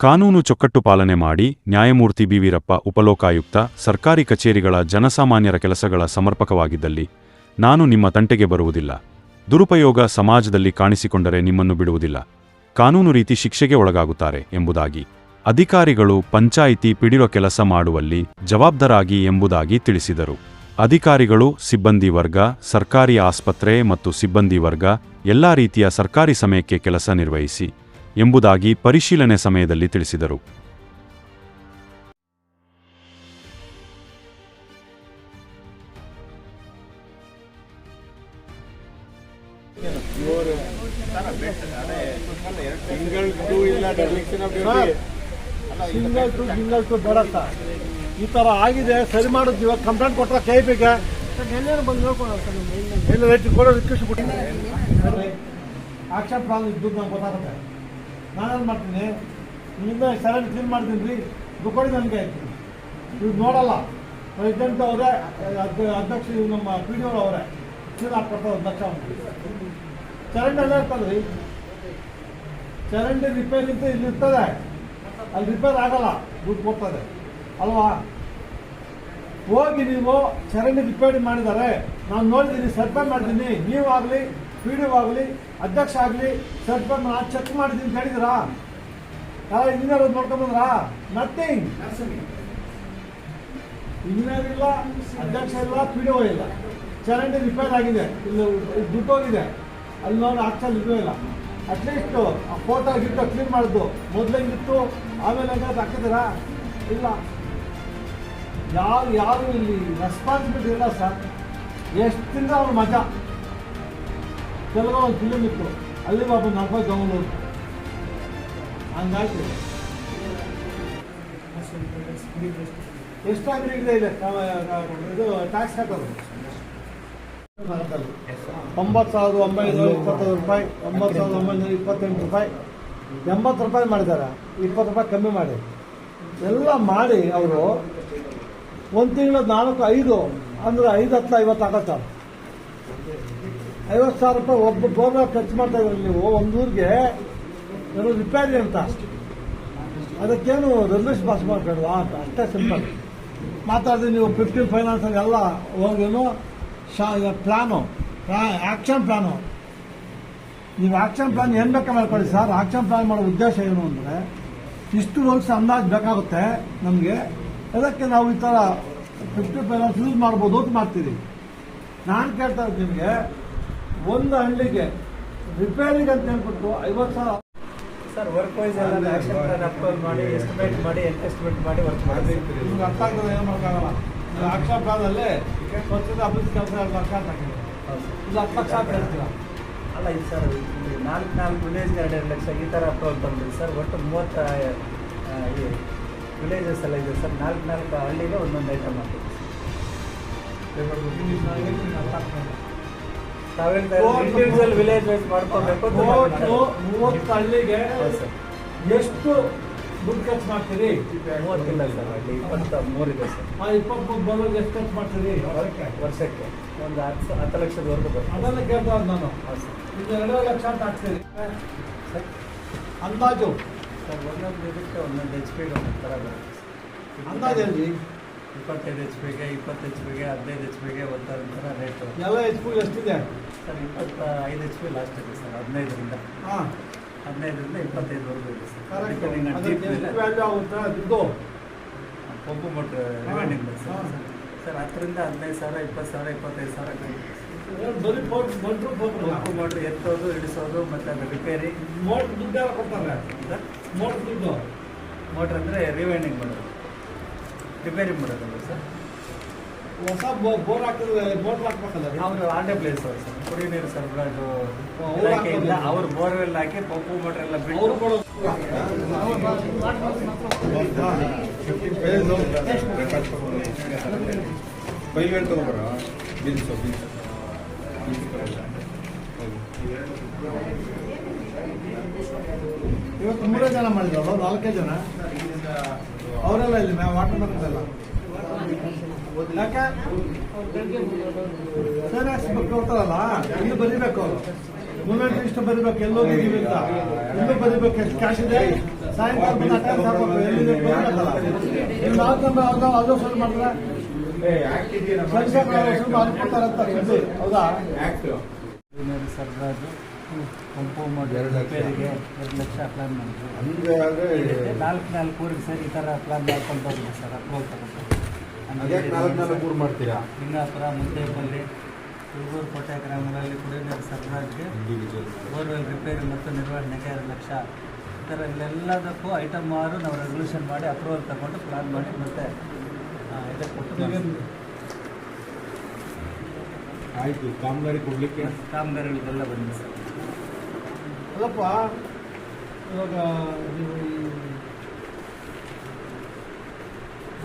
ಕಾನೂನು ಚೊಕ್ಕಟ್ಟು ಪಾಲನೆ ಮಾಡಿ ನ್ಯಾಯಮೂರ್ತಿ ಬಿವೀರಪ್ಪ ಉಪಲೋಕಾಯುಕ್ತ, ಸರ್ಕಾರಿ ಕಚೇರಿಗಳ ಜನಸಾಮಾನ್ಯರ ಕೆಲಸಗಳ ಸಮರ್ಪಕವಾಗಿದ್ದಲ್ಲಿ ನಾನು ನಿಮ್ಮ ತಂಟೆಗೆ ಬರುವುದಿಲ್ಲ. ದುರುಪಯೋಗ ಸಮಾಜದಲ್ಲಿ ಕಾಣಿಸಿಕೊಂಡರೆ ನಿಮ್ಮನ್ನು ಬಿಡುವುದಿಲ್ಲ. ಕಾನೂನು ರೀತಿ ಶಿಕ್ಷೆಗೆ ಒಳಗಾಗುತ್ತಾರೆ ಎಂಬುದಾಗಿ. ಅಧಿಕಾರಿಗಳು ಪಂಚಾಯಿತಿ ಪಿಡಿರೋ ಕೆಲಸ ಮಾಡುವಲ್ಲಿ ಜವಾಬ್ದಾರಾಗಿ ಎಂಬುದಾಗಿ ತಿಳಿಸಿದರು. ಅಧಿಕಾರಿಗಳು, ಸಿಬ್ಬಂದಿ ವರ್ಗ, ಸರ್ಕಾರಿ ಆಸ್ಪತ್ರೆ ಮತ್ತು ಸಿಬ್ಬಂದಿ ವರ್ಗ ಎಲ್ಲಾ ರೀತಿಯ ಸರ್ಕಾರಿ ಸಮಯಕ್ಕೆ ಕೆಲಸ ನಿರ್ವಹಿಸಿ ಎಂಬುದಾಗಿ ಪರಿಶೀಲನೆ ಸಮಯದಲ್ಲಿ ತಿಳಿಸಿದರು. ಸಿಂಗಲ್ ಟೂ ಇಲ್ಲ direction of duty single two single two ಬೇಡತ್ತ ಈ ತರ ಆಗಿದೆ ಸರಿ ಮಾಡೋದು. ಇವಾಗ ಕಂಪ್ಲೇಂಟ್ ಕೊಟ್ಟರೆ ಕೈ ಬೇಕೆ ಬಂದು ನೋಡ್ಕೊಂಡು ಎಲ್ಲ ರೇಟ್ ಕೊಡೋ ರಿಕ್ವೆಸ್ಟ್ ಬಿಟ್ಟು ಆಕ್ಷನ್ ಪ್ರಾಬ್ಲಮ್ ಇದ್ದು ನಂಗೆ ಗೊತ್ತಾಗುತ್ತೆ. ನಾನೇನು ಮಾಡ್ತೀನಿ? ನಿಮ್ಮಿಂದ ಸರಳಿ ಕ್ಲೀನ್ ಮಾಡ್ತೀನಿ ರೀ. ದುಕ್ಕಡಿ ನನಗೆ ಆಯ್ತು. ಇವ್ರು ನೋಡಲ್ಲ. ಪ್ರೆಸಿಡೆಂಟ್ ಅವರೇ ಅಧ್ಯ- ಅಧ್ಯಕ್ಷ ಇವ್ರು ನಮ್ಮ ಪಿ ಡಿ ಅವರು ಅವರೇ. ಕ್ಲೀನ್ ಹಾಕ್ಕೊಡ್ತಾರೆ ಅಧ್ಯಕ್ಷ ಚರಂಡಿ ಎಲ್ಲ ಇರ್ತದೆ ಚರಂಡಿ ರಿಪೇರಿ ಅಂತ ಇಲ್ಲಿ ಇರ್ತದೆ. ಅಲ್ಲಿ ರಿಪೇರ್ ಆಗಲ್ಲ. ದುಡ್ಡು ಕೊಡ್ತದೆ. ಅಲ್ವಾ? ಹೋಗಿ ನೀವು ಚರಂಡಿ ರಿಪೇರಿ ಮಾಡಿದ್ದಾರೆ ನಾನು ನೋಡಿದ್ದೀನಿ ಸರ್ವೆ ಮಾಡಿದ್ದೀನಿ ನೀವಾಗಲಿ ಪಿ ಡಿ ಆಗಲಿ ಅಧ್ಯಕ್ಷ ಆಗಲಿ, ಸರ್ ನಾನು ಚೆಕ್ ಮಾಡಿದ್ದೀನಿ ಅಂತ ಹೇಳಿದಿರಾ ಯಾರ ಇಂಜಿನಿಯರ್ ನೋಡ್ಕೊಂಬಂದ್ರಾ ನಥಿಂಗ್ ಇಂಜಿನಿಯರ್ ಇಲ್ಲ, ಅಧ್ಯಕ್ಷ ಇಲ್ಲ ಪಿ ಡಿ ಇಲ್ಲ. ಚರಂಡಿ ರಿಪೇರ್ ಆಗಿದೆ. ಇಲ್ಲಿ ದುಡ್ಡು ಹೋಗಿದೆ. ಅಲ್ಲಿ ನೋಡಿ ಆಕ್ಚುಲ್ ಇದು ಇಲ್ಲ. ಅಟ್ಲೀಸ್ಟ್ ಆ ಫೋಟೋ ಗಿಟ್ಟು ಕ್ಲೀನ್ ಮಾಡಿದ್ದು ಮೊದಲೇ ಇತ್ತು ಆಮೇಲೆ ಹೆಂಗಾದ್ರು ಹಾಕಿದ್ದೀರಾ? ಇಲ್ಲ. ಯಾರು ಯಾರು ಇಲ್ಲಿ ರೆಸ್ಪಾನ್ಸಿಬಿಲಿಟಿ ಇಲ್ಲ ಸರ್ ಎಷ್ಟು ತಿಂದ ಅವ್ರ ಮಜಾ? ತೆಲುಗು ಒಂದು ಫಿಲಿಮ್ ಇತ್ತು ಅಲ್ಲಿ ಒಬ್ಬ ನರ್ಬ ತಗೊಂಡು ಹಂಗಾಯ್ತು. ಎಷ್ಟು ಅಂಗಡಿ ಇದೆ ಇದೆ ಇದು ಟ್ಯಾಕ್ಸ್ ಕಟ್ಟೋದು ಒಂಬತ್ತು ಸಾವಿರದ ಒಂಬೈನೂರ ಇಪ್ಪತ್ತೈದು ರೂಪಾಯಿ, ಒಂಬತ್ತು ಸಾವಿರದ ಒಂಬೈನೂರ ಇಪ್ಪತ್ತೆಂಟು ರೂಪಾಯಿ. ಎಂಬತ್ತು ರೂಪಾಯಿ ಮಾಡಿದ್ದಾರೆ ಇಪ್ಪತ್ತು ರೂಪಾಯಿ ಕಮ್ಮಿ ಮಾಡಿ. ಎಲ್ಲ ಮಾಡಿ ಅವರು ಒಂದು ತಿಂಗಳು ನಾಲ್ಕು ಐದು, ಅಂದ್ರೆ ಐದು ಹತ್ತು ಐವತ್ತು ಆಗತ್ತ ಐವತ್ತು ಸಾವಿರ ರೂಪಾಯಿ ಒಬ್ಬ ಬೋರ್ವೆಲ್ ಖರ್ಚು ಮಾಡ್ತಾ ಇದ್ರಿ ನೀವು, ಒಂದು ಊರಿಗೆ ರಿಪೇರಿ ಅಂತ. ಅದಕ್ಕೇನು ರೆಲ್ವೇಸ್ ಪಾಸ್ ಮಾಡ್ಬೇಡವಾ ಅಂತ, ಅಷ್ಟೇ ಸಿಂಪಲ್ ಮಾತಾಡಿದ್ರೆ ನೀವು ಫಿಫ್ಟೀನ್ ಫೈನಾನ್ಸ್ ಎಲ್ಲ ಹೋಗೇನು ಶಾ ಪ್ಲಾನು ಆಕ್ಷನ್ ಪ್ಲಾನು ನೀವು ಆಕ್ಷನ್ ಪ್ಲಾನ್ ಏನು ಬೇಕಾ ಮಾಡ್ಕೊಳ್ಳಿ ಸರ್? ಆಕ್ಷನ್ ಪ್ಲಾನ್ ಮಾಡೋ ಉದ್ದೇಶ ಏನು ಅಂದರೆ, ಇಷ್ಟು ವರ್ಷ ಅಂದಾಜು ಬೇಕಾಗುತ್ತೆ ನಮಗೆ. ಅದಕ್ಕೆ ನಾವು ಈ ಥರ ಫಿಫ್ಟಿ ಫೈನಾನ್ಸ್ ಯೂಸ್ ಮಾಡ್ಬೋದು ಅಂತ ಮಾಡ್ತೀರಿ ನಾನು ಕೇಳ್ತಾ ಇದ್ದೀನಿ ನಿಮಗೆ ಒಂದು ಹಳ್ಳಿಗೆ ರಿಪೇರಿಗೆ ಅಂತ ಹೇಳ್ಬಿಟ್ಟು ಐವತ್ತು ಸಾವಿರ. ಸರ್ ವರ್ಕ್ ವೈಸ್ ಎಲ್ಲ ಆಕ್ಷನ್ ಪ್ಲಾನ್ ಅಪ್ರೂವಲ್ ಮಾಡಿ ಎಸ್ಟಿಮೇಟ್ ಮಾಡಿ ಎಸ್ಟಿಮೇಟ್ ಮಾಡಿ ವರ್ಕ್ ಮಾಡಿ ನಿಮ್ಗೆ ಅರ್ಥ ಆಗ್ತದೆ? ಏನು ಮಾಡೋಕ್ಕಾಗಲ್ಲ ನೀವು ಆಕ್ಷನ್ ಪ್ಲಾನಲ್ಲಿ ಸ್ವಚ್ಛತೆ ಅಭಿವೃದ್ಧಿ ಕೆಲಸ ಎರಡು ಲಕ್ಷ ಅಂತ ಹಾಕಿದ್ದೀರಿ. ಇದು ಹತ್ತು ಲಕ್ಷ ಅಂತ ಹೇಳ್ತೀರಾ? ಅಲ್ಲ ಇದು ಸರ್ ನಾಲ್ಕು ನಾಲ್ಕು ಎರಡು ಎರಡು ಲಕ್ಷ ಈ ಥರ ಅಪ್ರೂವಲ್ ಸರ್. ಒಟ್ಟು ಮೂವತ್ತ ವಿಲೇಜಸ್ ಎಲ್ಲ ಇದೆ ಸರ್. ನಾಲ್ಕು ನಾಲ್ಕು ಹಳ್ಳಿಗೆ ಒಂದೊಂದು ಐಟಮ್ ಆಗ್ತದೆ ಇಂಡಿವಿಜುವಲ್ ವಿಲೇಜ್ ವೈಸ್ ಮಾಡ್ಕೋಬೇಕು ಮೂವತ್ತು ಹಳ್ಳಿಗೆ ಎಷ್ಟು ದುಡ್ಡು ಖರ್ಚು ಮಾಡ್ತೀರಿ? ಮೂವತ್ತಿಲ್ಲ ಸರ್ ಅಲ್ಲಿ ಇಪ್ಪತ್ತ ಮೂರಿದೆ ಸರ್. ಆ ಇಪ್ಪತ್ಮೂರು ಬರೋದು ಎಷ್ಟು ಖರ್ಚು ಮಾಡ್ತೀರಿ? ವರ್ಷಕ್ಕೆ ವರ್ಷಕ್ಕೆ ಒಂದು ಹತ್ತು ಹತ್ತು ಲಕ್ಷದವರೆಗೂ ಬರ್ತದೆ. ಅದನ್ನು ಕೇಳ್ತಾ ನಾನು. ಇದು ಎರಡೂವರೆ ಲಕ್ಷ ಅಂತ ಹಾಕ್ತೀರಿ. ಅಂದಾಜು? ಸರ್ ಒಂದೊಂದು ಇದಕ್ಕೆ ಒಂದೊಂದು ಎಚ್ ಪಿಗೆ ಒಂದೊಂದು ಥರ ಬರುತ್ತೆ ಅಂದಾಜು ಎಲ್ಲಿ ಇಪ್ಪತ್ತೈದು ಎಚ್ ಪಿಗೆ ಇಪ್ಪತ್ತು ಎಚ್ ಪಿಗೆ ಹದಿನೈದು ಎಚ್ ಪಿಗೆ ಒಂಥರ ಥರ ರೇಟು ಎಲ್ಲ ಹೆಚ್ಚು ಎಷ್ಟಿದೆ? ಸರ್ ಇಪ್ಪತ್ತ ಐದು ಎಚ್ ಪಿ ಲಾಸ್ಟ್ ಇದೆ ಸರ್ ಹದಿನೈದರಿಂದ. ಹಾಂ. ಹದಿನೈದರಿಂದ ಇಪ್ಪತ್ತೈದುವರೆಗೂ ಇದೆ ಸರ್. ಡಿಪೆಂಡಿಂಗ್ ಆನ್ ವ್ಯಾಲ್ಯೂ ಆಗುತ್ತೆ? ದುಡ್ಡು ಪಂಪು ಮೋಟ್ರ್ ರಿವೈಂಡಿಂಗ್ ಬರುತ್ತೆ ಹಾಂ. ಸರ್. ಸರ್ ಹತ್ತರಿಂದ ಹದಿನೈದು ಸಾವಿರ ಇಪ್ಪತ್ತು ಸಾವಿರ ಇಪ್ಪತ್ತೈದು ಸಾವಿರ ಬರೀ ಬಂದ್ರು ಪಂಪು ಮೋಟ್ರ್ ಎತ್ತೋದು ಇಳಿಸೋದು ಮತ್ತು ಅದು ರಿಪೇರಿ ಮೋಟ್ ದುಡ್ಡು ಕೊಡ್ತಾರೆ? ಮೋಟ್ರ್ ದುಡ್ಡು? ಮೋಟ್ರ್ ಅಂದರೆ ರಿವೈಂಡಿಂಗ್ ಮಾಡೋದು. ರಿಪೇರಿ ಮಾಡೋದಲ್ಲ ಸರ್? ಹೊಸ ಬೋ- ಬೋರ್ ಹಾಕಿದ್ರೆ ಬೋರ್ ಹಾಕ್ಬೇಕಲ್ಲ? ಅವರು ಆರ್ ಪ್ಲೇಸ್ ಅವರು ಸರ್ ಕುಡಿ ನೀರು ಸರಬರಾಜು ಅವ್ರು ಇಲಾಖೆಯಿಂದ. ಅವ್ರು ಬೋರ್ವೆಲ್ ಹಾಕಿ ಪಂಪು ಮೋಟರ್ ಎಲ್ಲ ಅವ್ರು ಬಿಟ್ಟು ಕೊಡೋದು ಬೈವೇಲ್ ತಗೋಬರ ಬೀನ್ಸು ಬೀನ್ಸ್ ಇವತ್ತು ಮೂರೇ ಜನ ಮಾಡಿದ್ರು ನಾಲ್ಕೇ ಜನ ಅವರೆಲ್ಲ ಇಲ್ಲಿ ವಾಟರ್ ಬರ್ತಿಲ್ಲ ಯಾಕೆ? ಸೇನೆಕ್ಸ್ ಬರ್ಕೊಳ್ತಾರಲ್ಲ ಇಲ್ಲಿ ಬರಿಬೇಕು ಮೂಮೆಂಟ್ ಇಷ್ಟು ಬರಿಬೇಕು. ಎಲ್ಲೋಗಿದ್ದೀವಿ ಅಂತ? ಇಲ್ಲೂ ಬರಿಬೇಕು. ಎಷ್ಟು ಕ್ಯಾಶ್ ಇದೆ? ಸಾಯಂಕಾಲ ಬಂದು ಅಟೆಂಡ್ ನಾಲ್ಕು ನಂಬರ್ ಆಲೋಚನೆ ಮಾಡಿದ್ರೆ? ಹೌದಾ? ಸರ್ರಾಜು ಮಾಡಿ ರಿಪೇರಿಗೆ ಎರಡು ಲಕ್ಷ. ಪ್ಲಾನ್ ಮಾಡಿದ್ರು. ನಾಲ್ಕು ನಾಲ್ಕು ಊರಿಗೆ ಸರ್ ಈ ಥರ ಪ್ಲಾನ್ ಮಾಡ್ಕೊಂಡು ಸರ್ ಅಪ್ರೂವಲ್ ತಗೊಂಡು ಅದ್ಯಾಕೆ ನಾಲ್ಕು ನಾಲ್ಕು ಊರು ಮಾಡ್ತೀರಾ ಲಿಂಗಾಪುರ ಮುದ್ದೇಪಲ್ಲಿ ತುಳಗೂರು ಕೋಟೆ ಗ್ರಾಮಗಳಲ್ಲಿ ಕುಡಿಯುವ ನೀರು ಸರಬರಾಜಿಗೆ ಬೋರ್ವೆಲ್ ರಿಪೇರಿ ಮತ್ತು ನಿರ್ವಹಣೆಗೆ ಎರಡು ಲಕ್ಷ. ಈ ಥರ ಇಲ್ಲೆಲ್ಲದಕ್ಕೂ ಐಟಮ್ ಆರು ನಾವು ರೆಸಲ್ಯೂಷನ್ ಮಾಡಿ ಅಪ್ರೂವಲ್ ತಗೊಂಡು ಪ್ಲಾನ್ ಮಾಡಿ ಮತ್ತೆ ಇದಕ್ಕೆ ಕೊಟ್ಟು ಆಯಿತು ಆಯ್ತು ಕಾಮಗಾರಿ ಕೊಡಲಿಕ್ಕೆ? ಕಾಮಗಾರಿಗಳಿಗೆಲ್ಲ ಬಂದಿದೆ ಸರ್. ಅಲ್ಲಪ್ಪ ಇವಾಗ ನೀವು ಈ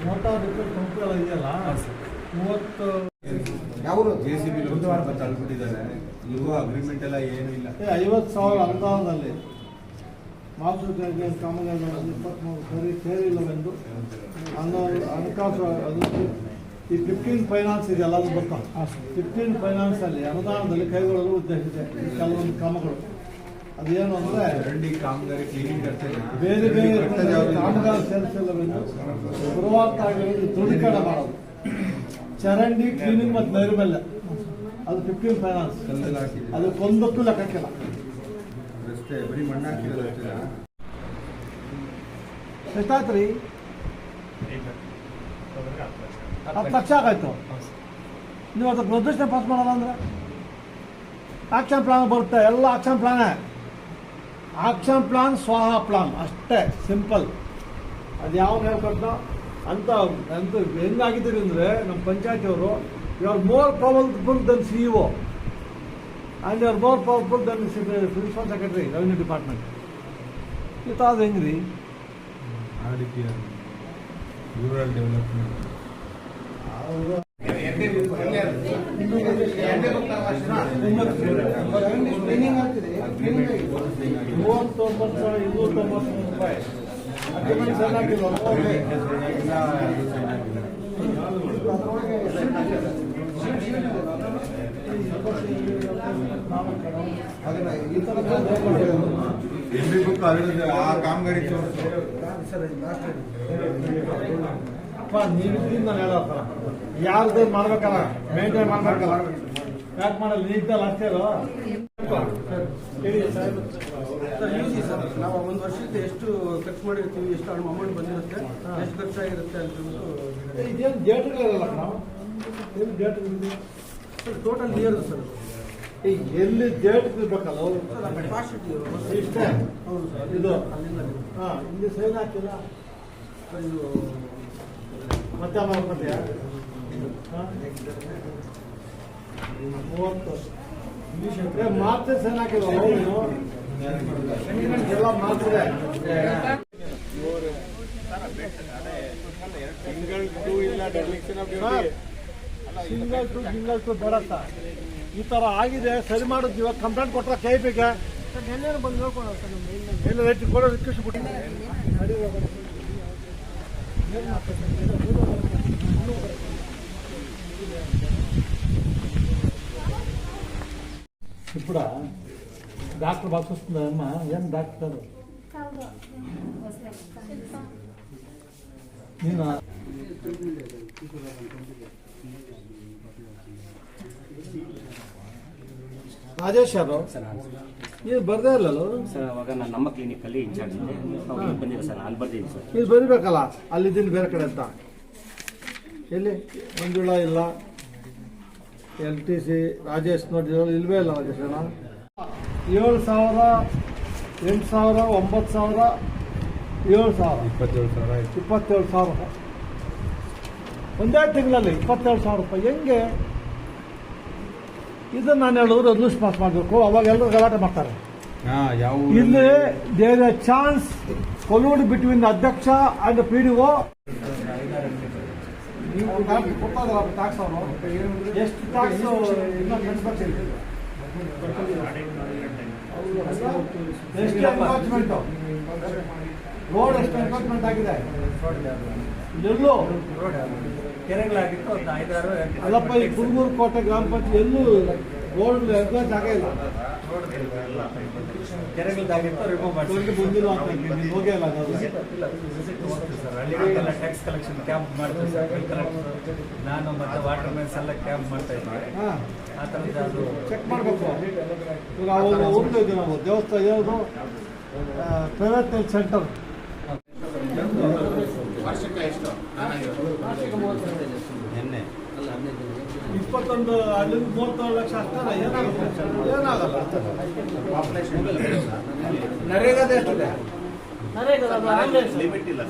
ಮೋಟಾರ್ ರಿಪೇರ್ ಕಂಪ್ನಿಗಳು ಇದೆಯಲ್ಲ. ಮೂವತ್ತು ಜೆ ಸಿ ಬಿ ಬುಧವಾರ ತಳ್ಬಿಟ್ಟಿದ್ದಾರೆ ಇರುವ ಅಗ್ರಿಮೆಂಟ್ ಎಲ್ಲ ಏನು ಇಲ್ಲ. ಐವತ್ತು ಸಾವಿರ ಅನುದಾನದಲ್ಲಿ ಮಾತೃಕೆ ಕಾಮಗಾರಿ ಇಪ್ಪತ್ತ್ಮೂರು ಸರಿ ಸೇರಿಲ್ಲವೆಂದು ಅನ್ನೋ ಹಣಕಾಸು ಅದಕ್ಕೆ ಈ ಫಿಫ್ಟೀನ್ ಫೈನಾನ್ಸ್ ಇದೆಯಲ್ಲ ಅದು ಬರ್ತಾ ಫೈನಾನ್ಸ್ ಫೈನಾನ್ಸಲ್ಲಿ ಅನುದಾನದಲ್ಲಿ ಕೈಗೊಳ್ಳಲು ಉದ್ದೇಶಿಸಿದೆ ಕೆಲವೊಂದು ಕ್ರಮಗಳು. ಅದೇನು ಅಂದ್ರೆ ಚರಂಡಿ ಕಾಮಗಾರಿ ಕ್ಲೀನಿಂಗ್ ಬೇರೆ ಬೇರೆ ಕಾಮಗಾರಿ ಸೇರಿಸಿಲ್ಲವೆಂದು ಶುರುವಾತ ಆಗಿರೋದು ದೃಢೀಕರಣ ಮಾಡೋದು. ಚರಂಡಿ ಕ್ಲೀನಿಂಗ್ ಮತ್ತು ನೈರ್ಮಲ್ಯ. ಅದು ಫಿಫ್ಟೀನ್ ಫೈನಾನ್ಸ್ ಅದಕ್ಕೊಂದಕ್ಕೂ ಲೆಕ್ಕಕ್ಕಿಲ್ಲ. ರಸ್ತೆ ಬರೀ ಹತ್ತು ಲಕ್ಷ ಆಗಾಯ್ತು. ನೀವು ಅದಕ್ಕೆ ಪ್ರದರ್ಶನ ಪಾಸ್ ಮಾಡೋದಂದ್ರೆ ಅಂದ್ರೆ? ಆಕ್ಷನ್ ಪ್ಲಾನ್ ಬರುತ್ತೆ. ಎಲ್ಲ ಆಕ್ಷನ್ ಪ್ಲಾನೇ ಆಕ್ಷನ್ ಪ್ಲಾನ್ ಸ್ವಾಹ ಪ್ಲಾನ್ ಅಷ್ಟೇ ಸಿಂಪಲ್ ಅದು ಯಾವ ಹೇಳ್ಕೊಡ್ತ ಅಂತ ಅಂತ ಹೆಂಗಾಗಿದ್ದೀರಿ ಅಂದರೆ ನಮ್ಮ ಪಂಚಾಯತಿಯವರು you are more powerful than C E and you are more powerful than principal secretary revenue department ಇತ್ತಾದ ಹೆಂಗ್ರಿ? R D P R rural development ಮೂವತ್ತೊಂಬತ್ತು ಸಾವಿರ ಇನ್ನೂರ ಆ ಕಾಮಗಾರಿ ಅಪ್ಪ ನೀವು ನಾನು ಹೇಳಪ್ಪ ಯಾರ್ದು ಮಾಡ್ಬೇಕಲ್ಲ ಮೇಂಟೈನ್ ಮಾಡ್ಬೇಕಲ್ಲ ಯಾಕೆ ಮಾಡಲ್ಲ ನೀಟಲ್ಲಿ ಅಷ್ಟೇ ಅಲ್ವಾ? ಸರ್ ನಾವು ಒಂದು ವರ್ಷಕ್ಕೆ ಎಷ್ಟು ಖರ್ಚು ಮಾಡಿರ್ತೀವಿ ಎಷ್ಟು ಅಮೌಂಟ್ ಬಂದಿರುತ್ತೆ. ಎಷ್ಟು ಖರ್ಚಾಗಿರುತ್ತೆ ಅಂತ ಇದೇನು ಡೇಟ್ಗಳಿರಲ್ಲ ನಾವು ಏನು ಡೇಟ್ಗಳಿದೆ ಸರ್ ಟೋಟಲ್ ಇಯರ್ ಸರ್ ಈಗ ಎಲ್ಲಿ ಡೇಟ್ ಇರ್ಬೇಕಲ್ಲ ಇಷ್ಟೇ? ಹೌದು ಸರ್ ಇದು? ಅಲ್ಲಿಂದ ಹಾಂ ಇಲ್ಲಿ ಸೈನ್ ಹಾಕಿಲ್ಲ? ಸರ್ ಇದು ಮತ್ತೆ ಮಾಡ್ಕೊತೀಯ ಮೂವತ್ತು ಮಾತ್ರ ಸೈನ್ ಹಾಕಿಲ್ಲ ಸಿಂಗಲ್ ಟೂ ಇಲ್ಲ direction of single two single two ಬೇಡ ಸರ್. ಈ ತರ ಆಗಿದೆ ಸರಿ ಮಾಡೋದು ಇವಾಗ ಕಂಪ್ಲೇಂಟ್ ಕೊಟ್ರ ಕೈ ಬೇಕಾ ನೆನ್ನೆ ಬಂದು ನೋಡ್ಕೊಂಡು ಸರ್ ನಮ್ಮ ಎಲ್ಲ ರೇಟ್ ಕೊಡೋ ರಿಕ್ವೆಸ್ಟ್ ಬಿಟ್ಟು ఇప్పుడు ಡಾಕ್ಟರ್ ಬಾಕ್ಸಿಸ್ತ ಅಮ್ಮ ಏನು ಡಾಕ್ಟರ್ ನೀನು? ರಾಜೇಶ್ ಯಾರು? ನೀವು ಬರದೇ ಇಲ್ಲಲ್ಲ ಸರ್ ಅವಾಗ ನಾನು ನಮ್ಮ ಕ್ಲಿನಿಕಲ್ಲಿ ಇನ್ಚಾರ್ಜ್ ಇದೆ ನಾವು ಇಲ್ಲಿ ಬಂದಿಲ್ಲ ಸರ್ ಅಲ್ಲಿ ಬರ್ತೀನಿ ಸರ್. ನೀವು ಬರೀಬೇಕಲ್ಲ? ಅಲ್ಲಿದ್ದೀನಿ ಬೇರೆ ಕಡೆ ಅಂತ. ಎಲ್ಲಿ? ಮಂಜುಳಾ ಇಲ್ಲ. ಎಲ್ ಟಿ ಸಿ ರಾಜೇಶ್ ನೋಡಿದ್ರು ಇಲ್ವೇ ಇಲ್ಲ ರಾಜೇಶ್ ಏಳು ಸಾವಿರ ಎಂಟು ಸಾವಿರ ಒಂಬತ್ತು ಸಾವಿರ ಏಳು ಸಾವಿರ. ಇಪ್ಪತ್ತೇಳು ಸಾವಿರ ಆಯ್ತು. ಇಪ್ಪತ್ತೇಳು ಸಾವಿರ ಒಂದೇ ತಿಂಗಳಲ್ಲಿ ಇಪ್ಪತ್ತೇಳು ಸಾವಿರ ರೂಪಾಯಿ. ಹೆಂಗೆ? ಇದನ್ನು ನಾನು ಹೇಳಿದ್ರು ಅದೃಷ್ಟ ಪಾಸ್ ಮಾಡಬೇಕು. ಅವಾಗ ಎಲ್ಲರೂ ಗಲಾಟೆ ಮಾಡ್ತಾರೆ. ಹಾ ಯಾವ ಇಲ್ಲಿ there a chance collude between ಅಧ್ಯಕ್ಷ ಅಂಡ್ ಪಿ ಡಿ ಒ ನೀವು ಟ್ಯಾಕ್ಸ್ ಅವರು ಎಷ್ಟು ಟ್ಯಾಕ್ಸ್ ಎಷ್ಟು ರೋಡ್ ಎಷ್ಟು ಎನ್ಕ್ರೋಚ್ಮೆಂಟ್ ಆಗಿದೆ. ಎಲ್ಲೂ? ಕೆರೆಗಳಾಗಿತ್ತು ಅಲ್ಲಪ್ಪ, ಈ ಕುರುಗೂರು ಕೋಟೆ ಗ್ರಾಮ ಪಂಚಾಯತ್ ಎಲ್ಲೂ ರೋಡ್ ಎಲ್ಲ ಜಾಗ ಇಲ್ಲ. ಕೆರೆಗಳದ್ದಾಗಿತ್ತು ರಿಮೂವ್ ಮಾಡಿ ಹೋಗೇ ಹಳ್ಳಿಗಳಿಗೆಲ್ಲ ಟ್ಯಾಕ್ಸ್ ಕಲೆಕ್ಷನ್ ಕ್ಯಾಂಪ್ ಮಾಡ್ತೀವಿ ಸರ್. ನಾನು ಮತ್ತೆ ವಾಟರ್ ಮೆನ್ಸ್ ಎಲ್ಲ ಕ್ಯಾಂಪ್ ಮಾಡ್ತಾ ಇದ್ವಿ. ಹಾ. ಆ ಅದು ಚೆಕ್ ಮಾಡಬೇಕು. ಈಗ ಅವರು ಹೋಗ್ತಾ ಇದ್ದೀವಿ ನಾವು. ದೇವಸ್ಥಾನ ಯಾವುದು? ಪ್ರೈವೇಟ್ ಸೆಂಟರ್ ಇಪ್ಪತ್ತೊಂದು ಅಲ್ಲಿಂದ ಮೂವತ್ತೇಳು ಲಕ್ಷ ಅಷ್ಟೇ ಏನಾಗುತ್ತೆ? ಏನಾಗಲ್ಲ. ನರೇಗಾದ ಎಷ್ಟಿದೆ ಲಿಮಿಟ್ ಇಲ್ಲ.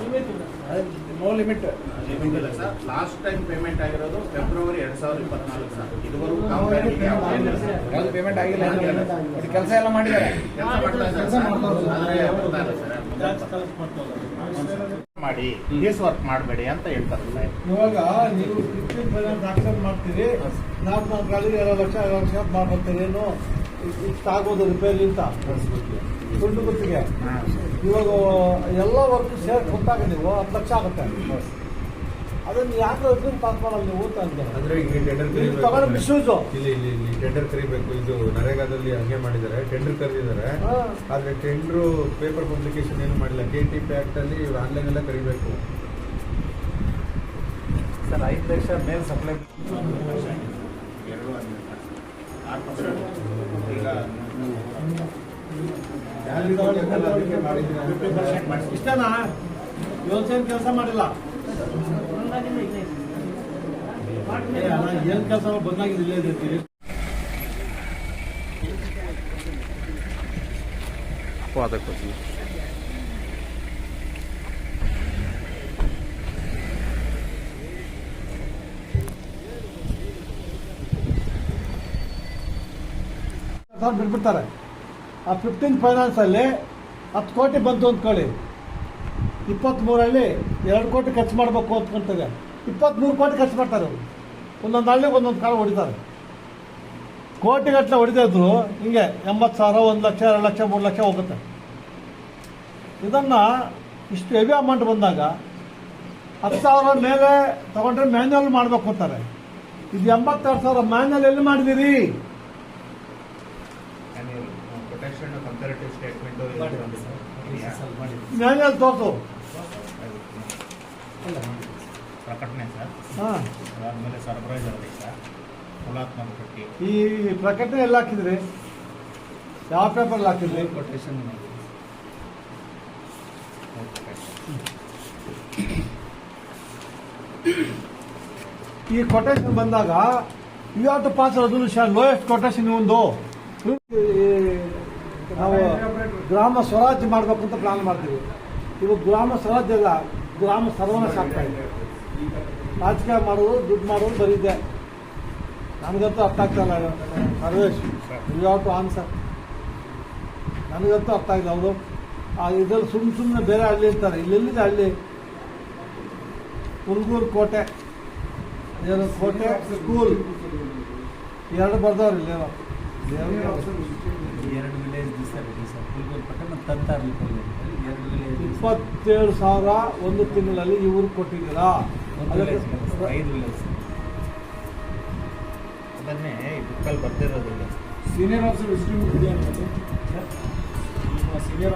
ನೋ ಲಿಮಿಟ್ ಲಿಮಿಟ್ ಇಲ್ಲ. ಸರ್. ಲಾಸ್ಟ್ ಟೈಮ್ ಪೇಮೆಂಟ್ ಆಗಿರೋದು ಫೆಬ್ರವರಿ ಎರಡ್ ಸಾವಿರದ ಇಪ್ಪತ್ನಾಲ್ಕು ಸರ್. ಇದುವರೆಗೂ ಯಾವ್ದು ಪೇಮೆಂಟ್ ಆಗಿಲ್ಲ. ಕೆಲಸ ಎಲ್ಲ ಮಾಡಿದ್ದಾರೆ. ಕೆಲಸ ಮಾಡ್ತಾ ಇದ್ದಾರೆ ಸರ್. ಆದ್ರೆ ಬರ್ತಾ ಇಲ್ಲ ಸರ್. ಮಾಡಿ ಕೇಸ್ ವರ್ಕ್ ಮಾಡಬೇಡಿ ಅಂತ ಹೇಳ್ತಾರೆ. ಇವಾಗ ನೀವು ಫಿಫ್ಟೀನ್ ಫೈನಾನ್ಸ್ ಆಕ್ಷನ್ ಮಾಡ್ತೀರಿ ನಾಲ್ಕು ನಾಲ್ಕು ಗಾಡಿಗೆ ಎರಡು ಲಕ್ಷ ಎರಡು ಲಕ್ಷ ಮಾಡ್ಬರ್ತೀರಿ ಏನು? ಇಷ್ಟು ಆಗೋದು ರಿಪೇರಿ ಅಂತ? ದುಡ್ಡು ಗುತ್ತಿಗೆ? ಇವಾಗ ಎಲ್ಲ ವರ್ಕ್ ಸೇರ್ ಗೊತ್ತಾಗ ನೀವು ಹತ್ತು ಲಕ್ಷ ಆಗುತ್ತೆ. ಅದನ್ನು ಯಾಕೆ ಅಗ್ರಿಮೆಂಟ್ ಪಾಸ್ ಮಾಡಲ್ಲ ನೀವು ಅಂತ ಅಂದೆ ಅಂದ್ರೆ ಈಗ ಟೆಂಡರ್ ಕರೀಬೇಕು. ತಗೊಂಡು ಮಿಸ್ಯೂಸು ಇಲ್ಲಿ ಇಲ್ಲಿ ಇಲ್ಲಿ ಟೆಂಡರ್ ಕರಿಬೇಕು. ಇದು ನರೇಗಾದಲ್ಲಿ ಹಂಗೆ ಮಾಡಿದ್ದಾರೆ. ಟೆಂಡರ್ ಕರೆದಿದ್ದಾರೆ. ಆದರೆ ಟೆಂಡರ್ ಪೇಪರ್ ಪಬ್ಲಿಕೇಶನ್ ಏನು ಮಾಡಿಲ್ಲ. ಕೆ ಟಿ ಪಿ ಆಕ್ಟ್ ಅಲ್ಲಿ ಆನ್ಲೈನ್ ಎಲ್ಲ ಕರಿಬೇಕು. ಸರ್ ಐದು ಲಕ್ಷ ಮೇಲ್ ಸಪ್ಲೈ ಇಷ್ಟನಾ? ಯೋಚನೆ ಕೆಲಸ ಮಾಡಿಲ್ಲ. ಏನ್ ಕೆಲಸ ಬಂದಾಗಿದೆ ಇಲ್ಲೇ ಇದ್ದೀರಿ ಸಾವಿರ ಬಿಟ್ಬಿಡ್ತಾರೆ ಆ ಫಿಫ್ಟೀನ್ ಫೈನಾನ್ಸಲ್ಲಿ ಹತ್ತು ಕೋಟಿ ಬಂತು ಅಂದ್ಕೊಳ್ಳಿ ಇಪ್ಪತ್ತ್ಮೂರಲ್ಲಿ ಎರಡು ಕೋಟಿ ಖರ್ಚು ಮಾಡಬೇಕು ಅಂದ್ಕೊಂತಾರೆ ಇಪ್ಪತ್ತ್ಮೂರು ಕೋಟಿ ಖರ್ಚು ಮಾಡ್ತಾರೆ ಅವರು. ಒಂದೊಂದು ಹಳ್ಳಿಗೆ ಒಂದೊಂದು ಕಾಲ ಹೊಡಿತಾರೆ. ಕೋಟಿಗಟ್ಟಲೆ ಹೊಡಿದಿದ್ರು ಹಿಂಗೆ ಎಂಬತ್ತು ಸಾವಿರ ಒಂದು ಲಕ್ಷ ಎರಡು ಲಕ್ಷ ಮೂರು ಲಕ್ಷ ಹೋಗುತ್ತೆ. ಇದನ್ನು ಇಷ್ಟು ಹೆವಿ ಅಮೌಂಟ್ ಬಂದಾಗ ಹತ್ತು ಸಾವಿರ ಮೇಲೆ ತೊಗೊಂಡ್ರೆ ಮ್ಯಾನ್ಯಲ್ ಮಾಡಬೇಕು ಅಂತಾರೆ. ಇದು ಎಂಬತ್ತೆರಡು ಸಾವಿರ ಮ್ಯಾನ್ಯಲ್ ಎಲ್ಲಿ ಮಾಡಿದಿರಿ? ಮ್ಯಾನ್ಯಲ್ ತೋರಿಸು. ಪ್ರಕಟಣೆ ಸರ್. ಹಾಂ. ಅದಾದ್ಮೇಲೆ ಸರ್ಪ್ರೈಸ್ ಆದೇಶ ತುಲಾತ್ಮಕ ಪಟ್ಟಿ. ಈ ಪ್ರಕಟಣೆ ಎಲ್ಲ ಹಾಕಿದ್ರಿ ಯಾವ ಪೇಪರ್ ಹಾಕಿದ್ರಿ? ಕೊಟೇಶನ್ ಈ ಕೊಟೇಶನ್ ಬಂದಾಗ you have to pass resolution lowest quotation ಒಂದು. ನಾವು ಗ್ರಾಮ ಸ್ವರಾಜ್ಯ ಮಾಡಬೇಕು ಅಂತ ಪ್ಲಾನ್ ಮಾಡ್ತೀವಿ. ಇವಾಗ ಗ್ರಾಮ ಸ್ವರಾಜ್ಯ ಗ್ರಾಮ ಸರ್ವನಾಶ ಆಗ್ತಾ ಇದೆ. ರಾಜಕೀಯ ಮಾಡೋದು ದುಡ್ಡು ಮಾಡೋದು ಬರೀದೆ ನನಗಂತೂ ಅರ್ಥ ಆಗ್ತಾ ಇಲ್ಲ ಸರ್ವೇಶ್ ಟು ಆನ್ಸರ್ ನನಗಂತೂ ಅರ್ಥ ಆಗಿಲ್ಲ ಅವರು. ಇದ್ರಲ್ಲಿ ಸುಮ್ಮನೆ ಸುಮ್ಮನೆ ಬೇರೆ ಹಳ್ಳಿ ಇರ್ತಾರೆ ಇಲ್ಲೆಲ್ಲಿದೆ ಹಳ್ಳಿ? ಹುಲ್ಗೂರು ಕೋಟೆ. ಏನು ಕೋಟೆ? ಸ್ಕೂಲ್ ಎರಡು ಬರ್ದವ್ರು ಇಲ್ಲೇನೋ. ಎರಡು ವಿಲೇಜ್ ದಿವಸ ಸರ್ ತಂತಾರ್ಲಿ ಎರಡು ವಿಲೇಜ್ ಇಪ್ಪತ್ತೇಳು ಸಾವಿರ ಒಂದು ತಿಂಗಳಲ್ಲಿ ಇವರು ಕೊಟ್ಟಿದ್ದೀರಾ? ಒಂದು ವಿಲೇಜ್ ಐದು ವಿಲೇಜ್ ಅದನ್ನೇ ಈ ಬುಕ್ಕಲ್ಲಿ ಬರ್ತಿರೋದಿಲ್ಲ ಸೀನಿಯರ್ ಆಫೀಸರ್ ಸೀನಿಯರ್